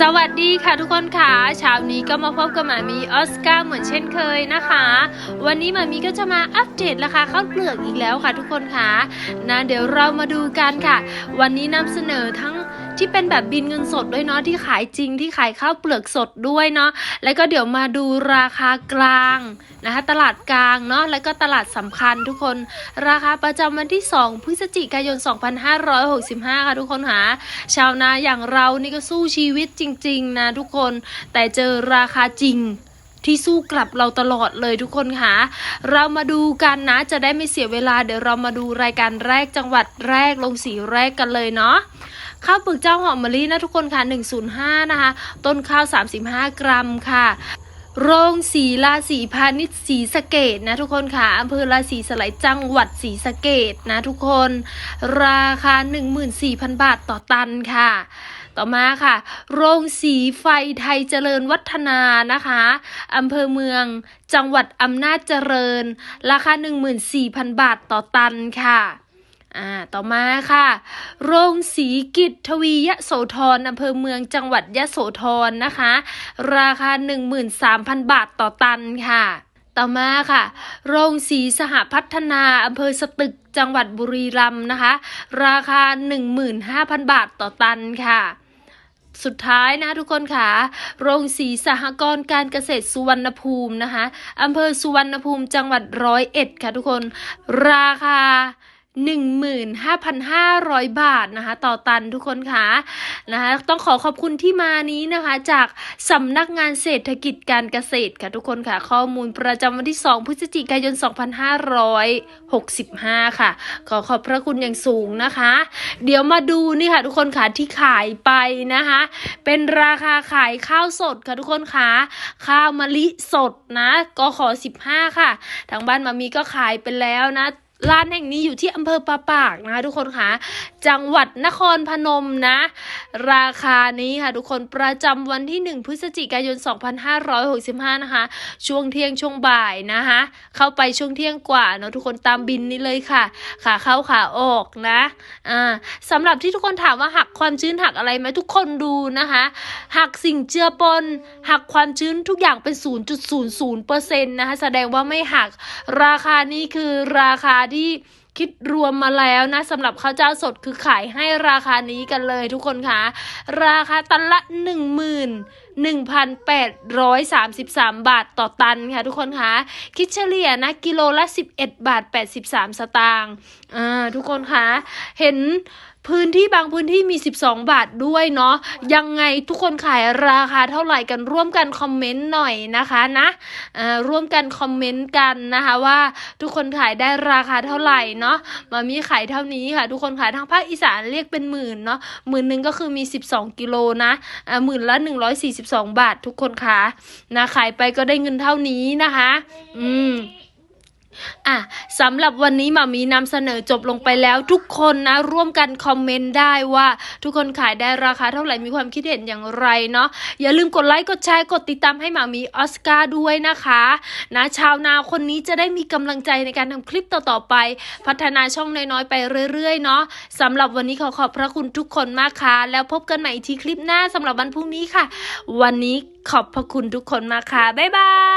สวัสดีค่ะทุกคนค่ะเช้านี้ก็มาพบกับหมามีออสการ์เหมือนเช่นเคยนะคะ วันนี้หมามีก็จะมาอัปเดตราคาข้าวเปลือกอีกแล้วค่ะทุกคนค่ะนะเดี๋ยวเรามาดูกันค่ะ วันนี้นำเสนอทั้ง ที่เป็นแบบบินเงินสดด้วยเนาะที่ขายจริงที่ขายข้าวเปลือกสดด้วยเนาะแล้วก็เดี๋ยวมาดูราคากลางนะคะตลาดกลางเนาะแล้วก็ตลาดสำคัญทุกคน ราคาประจำวันที่ 2 พฤศจิกายน 2565 ค่ะทุกคนค่ะชาวนาอย่างเรานี่ก็สู้ชีวิตจริง ๆ นะทุกคน แต่เจอราคาจริงที่สู้กลับเราตลอดเลยทุกคนค่ะ เรามาดูกันนะจะได้ไม่เสียเวลา เดี๋ยวเรามาดูรายการแรกจังหวัดแรกลงสีแรกกันเลยเนาะ ข้าวเปลือกเจ้าหอมมะลินะทุกคนค่ะ 105 นะคะ ต้นข้าว 35 กรัมค่ะโรงสีราศีพาณิชย์สีสะเกดนะทุกคนค่ะอำเภอราศีสไลยจังหวัดสีสะเกดนะทุกคน ราคา 14,000 บาทต่อตันค่ะ ต่อมาค่ะ โรงสีไฟไทยเจริญวัฒนานะคะอำเภอเมืองจังหวัดอำนาจเจริญ ราคา 14,000 บาทต่อตันค่ะ อ่า ต่อมาค่ะ โรงสีกิจทวียโสธรอำเภอเมืองจังหวัดยะโสธรนะคะ ราคา 13,000 บาทต่อตันค่ะ ต่อมาค่ะ โรงสีสหพัฒนาอำเภอสตึกจังหวัดบุรีรัมย์นะคะ ราคา 15,000 บาทต่อตันค่ะสุดท้ายนะทุกคนค่ะ โรงสีสหกรณ์การเกษตรสุวรรณภูมินะคะอำเภอสุวรรณภูมิจังหวัดร้อยเอ็ดค่ะทุกคน ราคา 15,500 บาทนะคะ ต่อตันทุกคนค่ะนะคะ ต้องขอขอบคุณที่มานี้นะคะ จากสำนักงานเศรษฐกิจการเกษตรค่ะทุกคนค่ะ ข้อมูลประจำวันที่ 2 พฤศจิกายน 2565 ค่ะ ขอขอบพระคุณอย่างสูงนะคะ เดี๋ยวมาดูนี่ค่ะทุกคนค่ะที่ขายไปนะคะ เป็นราคาขายข้าวสดค่ะทุกคนค่ะ ข้าวมะลิสดนะก็ขอ15 ค่ะ ทางบ้านมามีก็ขายไปแล้วนะ ร้านแห่งนี้อยู่ที่อำเภอปะปากนะคะทุกคนค่ะจังหวัดนครพนมนะ ราคานี้ค่ะทุกคนประจำวันที่ 1 พฤศจิกายน 2565 นะคะ ช่วงเที่ยงช่วงบ่ายนะคะ เข้าไปช่วงเที่ยงกว่าเนาะทุกคนตามบินนี้เลยค่ะ ขาเข้าขาออกนะอ่าสำหรับที่ทุกคนถามว่าหักความชื้นหักอะไรไหมทุกคนดูนะคะ หักสิ่งเจือปน หักความชื้นทุกอย่างเป็น 0.00%นะคะ แสดงว่าไม่หักราคานี้คือราคาที่ คิดรวมมาแล้วนะสำหรับข้าวเจ้าสดคือขายให้ราคานี้กันเลยทุกคนคะราคาตันละ1 1 1,833 บาทต่อตันค่ะทุกคนคะคิดเฉลี่ยนะกิโลละ 11 บาท 83 สตางค์อ่าทุกคนคะเห็นพื้นที่บางพื้นที่มี 12 บาทด้วยเนาะยังไงทุกคนขายราคาเท่าไหร่กันร่วมกันคอมเมนต์หน่อยนะคะนะอ่าร่วมกันคอมเมนต์กันนะคะว่าทุกคนขายได้ราคาเท่าไหร่เนาะมามีขายเท่านี้ค่ะ ทุกคนขายทางภาคอีสานเรียกเป็นหมื่นเนาะหมื่นหนึ่งก็คือมี 12 กิโลนะอ่าหมื่นละ142บาททุกคนคะนะขายไปก็ได้เงินเท่านี้นะคะ อืม อะสำหรับวันนี้มามีนำเสนอจบลงไปแล้ว ทุกคนนะร่วมกันคอมเมนต์ได้ว่า ทุกคนขายได้ราคาเท่าไหร่มีความคิดเห็นอย่างไรเนาะอย่าลืมกดไลค์กดแชร์กดติดตามให้มามีออสการ์ด้วยนะคะนะชาวนาคนนี้จะได้มีกำลังใจในการทำคลิปต่อๆไป พัฒนาช่องน้อยๆไปเรื่อยๆเนาะสำหรับวันนี้ขอขอบพระคุณทุกคนมากค่ะ แล้วพบกันใหม่อีกทีคลิปหน้าสำหรับวันพรุ่งนี้ค่ะ วันนี้ขอบพระคุณทุกคนมากค่ะบ๊ายบาย